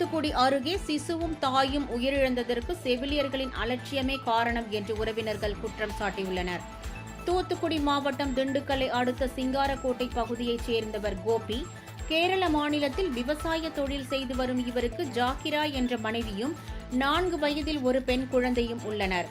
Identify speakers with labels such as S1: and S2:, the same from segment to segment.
S1: தூத்துக்குடி அருகே சிசுவும் தாயும் உயிரிழந்ததற்கு செவிலியர்களின் அலட்சியமே காரணம் என்று உறவினர்கள் குற்றம் சாட்டியுள்ளனர். தூத்துக்குடி மாவட்டம் திண்டுக்கல்லை அடுத்த சிங்காரக்கோட்டை பகுதியைச் சேர்ந்தவர் கோபி கேரள மாநிலத்தில் விவசாய தொழில் செய்து வரும் இவருக்கு ஜாகிரா என்ற மனைவியும் நான்கு வயதில் ஒரு பெண் குழந்தையும் உள்ளனர்.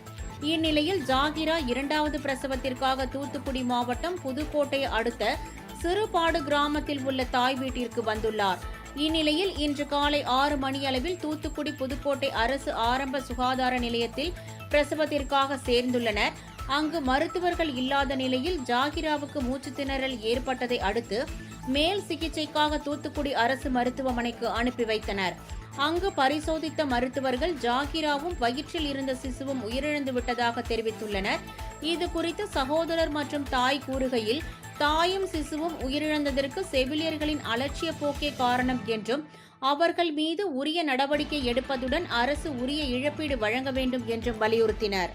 S1: இந்நிலையில் ஜாகிரா இரண்டாவது பிரசவத்திற்காக தூத்துக்குடி மாவட்டம் புதுக்கோட்டை அடுத்த சிறுபாடு கிராமத்தில் உள்ள தாய் வீட்டிற்கு வந்துள்ளார். இந்நிலையில் இன்று காலை ஆறு மணியளவில் தூத்துக்குடி புதுக்கோட்டை அரசு ஆரம்ப சுகாதார நிலையத்தில் பிரசவத்திற்காக சேர்ந்துள்ளனர். அங்கு மருத்துவர்கள் இல்லாத நிலையில் ஜாகிராவுக்கு மூச்சு திணறல் ஏற்பட்டதை அடுத்து மேல் சிகிச்சைக்காக தூத்துக்குடி அரசு மருத்துவமனைக்கு அனுப்பி வைத்தனர். அங்கு பரிசோதித்த மருத்துவர்கள் ஜாகிராவும் வயிற்றில் இருந்த சிசுவும் உயிரிழந்து விட்டதாக தெரிவித்துள்ளனர். இது குறித்து சகோதரர் மற்றும் தாய் கூறுகையில் தாயும் சிசுவும் உயிரிழந்ததற்கு செவிலியர்களின் அலட்சிய போக்கே காரணம் என்றும் அவர்கள் மீது உரிய நடவடிக்கை எடுப்பதுடன் அரசு உரிய இழப்பீடு வழங்க வேண்டும் என்றும் வலியுறுத்தினர்.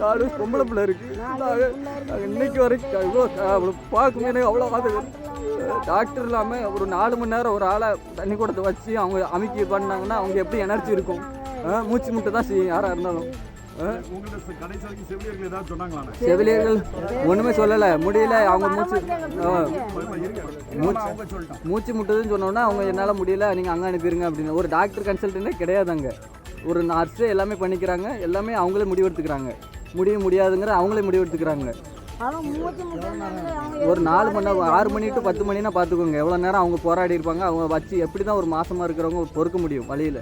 S2: நாலு பொம்பளை பிள்ளை இருக்கு. இன்னைக்கு வரைக்கும் இவ்வளோ அவ்வளோ பார்க்கும்போது எனக்கு அவ்வளோ டாக்டர் இல்லாமல் ஒரு நாலு மணி நேரம் ஒரு ஆளை தண்ணி கொடுத்து வச்சு அவங்க அமுக்கி பண்ணாங்கன்னா அவங்க எப்படி எனர்ஜி இருக்கும்? மூச்சு முட்டை தான் செய்யும் யாராக இருந்தாலும்.
S3: செவிலியர்கள்
S2: ஒன்றுமே சொல்லலை. முடியல அவங்க மூச்சு
S3: மூச்சு
S2: மூச்சு முட்டுதுன்னு சொன்னோன்னா அவங்க என்னால் முடியல நீங்கள் அங்கே அனுப்பிடுங்க அப்படின்னு. ஒரு டாக்டர் கன்சல்டன்ட்டே கிடையாது அங்கே. ஒரு நர்ஸு எல்லாமே பண்ணிக்கிறாங்க எல்லாமே அவங்களே முடிவெடுத்துக்கிறாங்க. முடிய முடியாதுங்கிற அவங்களே முடிவெடுத்துக்கிறாங்க. ஒரு நாலு மணி ஆறு மணி டு பத்து மணினா பார்த்துக்கோங்க. எவ்வளோ நேரம் அவங்க போராடி இருப்பாங்க அவங்க வச்சு எப்படி தான் ஒரு மாசமாக இருக்கிறவங்க பொறுக்க முடியும் வழியில்.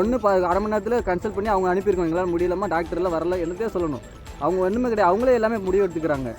S2: ஒன்று ப அரை மணி நேரத்தில் கன்சல்ட் பண்ணி அவங்க அனுப்பியிருக்கோம் எங்களால் முடியலமா டாக்டர்லாம் வரல என்னத்தையும் சொல்லணும். அவங்க ஒன்றுமே கிடையாது அவங்களே எல்லாமே முடிவு எடுத்துக்கிறாங்க.